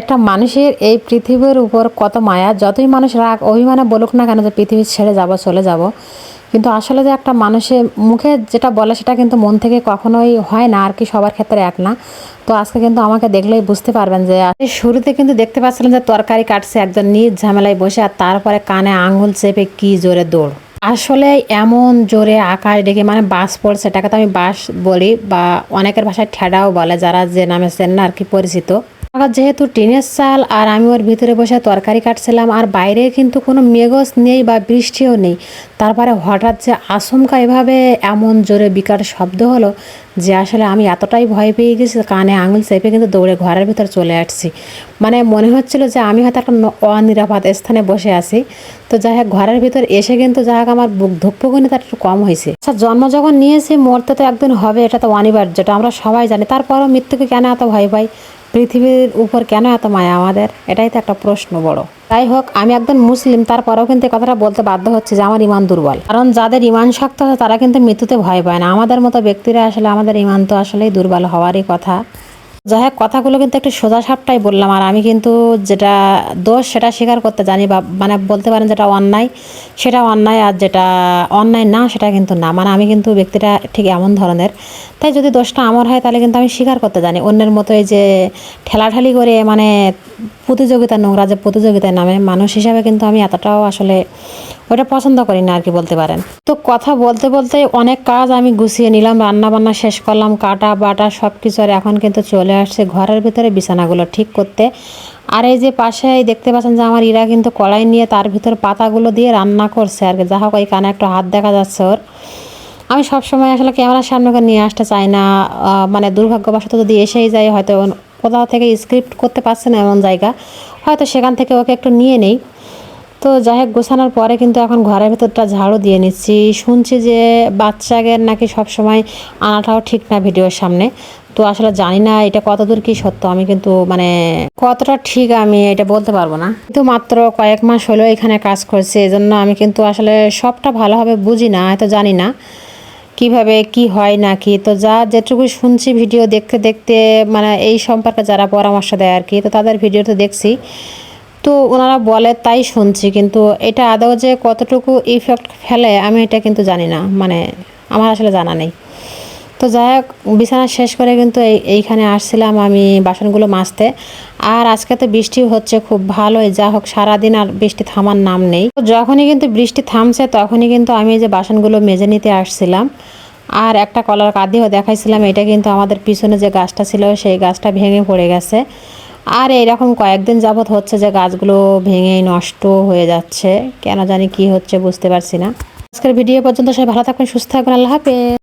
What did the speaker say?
একটা মানুষের এই পৃথিবীর উপর কত মায়া, যতই মানুষ রাগ, অভিমানে বলুক না কেন যে পৃথিবী ছেড়ে যাব, চলে যাব। কিন্তু আসলে যে একটা মানুষের মুখে যেটা বলে সেটা কিন্তু মন থেকে কখনোই হয় না, আর কি সবার ক্ষেত্রে এক না। তো আজকে কিন্তু আমাকে দেখলেই বুঝতে পারবেন যে শুরুতে কিন্তু দেখতে পাচ্ছিলেন যে তরকারি কাটছে একজন নিজ ঝামেলায় বসে, আর তারপরে কানে আঙুল চেপে কি জোরে দৌড়। আসলে এমন জোরে আকাশ ডেকে মানে বাস পড়ছে, এটাকে তো আমি বাস বলি বা অনেকের ভাষায় ঠেডাও বলে, যারা যে নামে চেন না আর কি পরিচিত। আমার যেহেতু টিনের চাল আর আমি ওর ভিতরে বসে তরকারি কাটছিলাম আর বাইরে কিন্তু কোনো মেঘস নেই বা বৃষ্টিও নেই, তারপরে হঠাৎ যে আচমকা এভাবে এমন জোরে বিকট শব্দ হলো যে আসলে আমি এতটাই ভয় পেয়ে গেছি, কানে আঙুল চেপে কিন্তু দৌড়ে ঘরের ভিতর চলে আসছি। মানে মনে হচ্ছিল যে আমি হয়তো একটা অনিরাপদ স্থানে বসে আছি। তো যাই হোক, ঘরের ভিতর এসে কিন্তু যাই হোক আমার বুক ধুকপুকুনি তার একটু কম হয়েছে। আচ্ছা জন্ম যখন নিয়েছি, মরতে তো একদিন হবে, এটা তো অনিবার্য, এটা আমরা সবাই জানি। তারপরও মৃত্যুকে কেন এত ভয় পাই? পৃথিবীর উপর কেন এত মায়া আমাদের? এটাই তো একটা প্রশ্ন বড়। তাই হোক, আমি একজন মুসলিম, তারপরেও কিন্তু কথাটা বলতে বাধ্য হচ্ছে যে আমার ইমান দুর্বল। কারণ যাদের ইমান শক্ত তারা কিন্তু মৃত্যুতে ভয় পায় না। আমাদের মতো ব্যক্তিরা আসলে আমাদের ইমান তো আসলেই দুর্বল হওয়ারই কথা। যাই হোক কথাগুলো কিন্তু একটু সোজা সাপটাই বললাম, আর আমি কিন্তু যেটা দোষ সেটা স্বীকার করতে জানি বা মানে বলতে পারেন যেটা অন্যায়, সেটা অন্যায় আর যেটা অন্যায় না সেটা কিন্তু না। মানে আমি কিন্তু ব্যক্তিটা ঠিক এমন ধরনের। তাই যদি দোষটা আমার হয় তাহলে কিন্তু আমি স্বীকার করতে জানি। অন্যের মতোই যে ঠেলাঠালি করে মানে প্রতিযোগিতা নোংরা যে প্রতিযোগিতায় নামে, মানুষ হিসাবে কিন্তু আমি এতটাও আসলে ওটা পছন্দ করি না আর কি বলতে পারেন। তো কথা বলতে বলতে অনেক কাজ আমি গুছিয়ে নিলাম রান্না বান্না শেষ করলাম, কাটা, বাটা সব কিছু আর এখন কিন্তু চলে আসছে ঘরের ভিতরে বিছানাগুলো ঠিক করতে। আর এই যে পাশে দেখতে পাচ্ছেন যে আমার ইরা কিন্তু কড়াই নিয়ে তার ভিতর পাতাগুলো দিয়ে রান্না করছে আর কি। যা হোক, ওই কানে একটু হাত দেখা যাচ্ছে ওর। আমি সবসময় আসলে ক্যামেরার সামনে নিয়ে আসতে চাই না মানে দুর্ভাগ্যবশত যদি এসেই যায়, হয়তো কোথাও থেকে স্ক্রিপ্ট করতে পারছে না এমন জায়গা। হয়তো সেখান থেকে ওকে একটু নিয়ে নেই। তো যাই হোক, গোছানোর পরে কিন্তু এখন ঘরের ভেতরটা ঝাড়ু দিয়ে নিচ্ছি। শুনছি যে বাচ্চাদের নাকি সবসময় আনাটাও ঠিক না ভিডিওর সামনে। তো আসলে জানি না এটা কতদূর কি সত্য, আমি কিন্তু মানে কতটা ঠিক আমি এটা বলতে পারব না। কিন্তু মাত্র কয়েক মাস হলো এখানে কাজ করছি, এজন্য আমি কিন্তু আসলে সবটা ভালোভাবে বুঝি না, হয়তো জানি না। কীভাবে কি হয় নাকি? তো যা যেটুকু শুনছি ভিডিও দেখতে দেখতে মানে এই সম্পর্কে যারা পরামর্শ দেয় আর কি, তো তাদের ভিডিও তো দেখছি। তো ওনারা বলে তাই শুনছি, কিন্তু এটা আদৌ যে কতটুকু ইফেক্ট ফেলে আমি এটা কিন্তু জানি না মানে আমার আসলে জানা নেই। তো যাই হোক, বিছানা শেষ করে কিন্তু এই, এইখানে আসছিলাম আমি বাসনগুলো মাজতে। আর আজকে তো বৃষ্টি হচ্ছে, খুব ভালোই যা হোক, সারাদিন আর বৃষ্টি থামার নাম নেই। যখনই কিন্তু বৃষ্টি থামছে, তখনই কিন্তু আমি যে বাসনগুলো মেজে নিতে আসছিলাম। আর একটা কলার কাঁদিও দেখাইছিলাম, এটা কিন্তু আমাদের পিছনে যে গাছটা ছিল, সেই গাছটা ভেঙে পড়ে গেছে। আর এইরকম কয়েকদিন যাবৎ হচ্ছে যে গাছগুলো ভেঙে নষ্ট হয়ে যাচ্ছে। কেন জানি কি হচ্ছে বুঝতে পারছি না। আজকের ভিডিও পর্যন্ত সবাই ভালো থাকবেন, সুস্থ থাকবেন, আল্লাহ হাফেজ।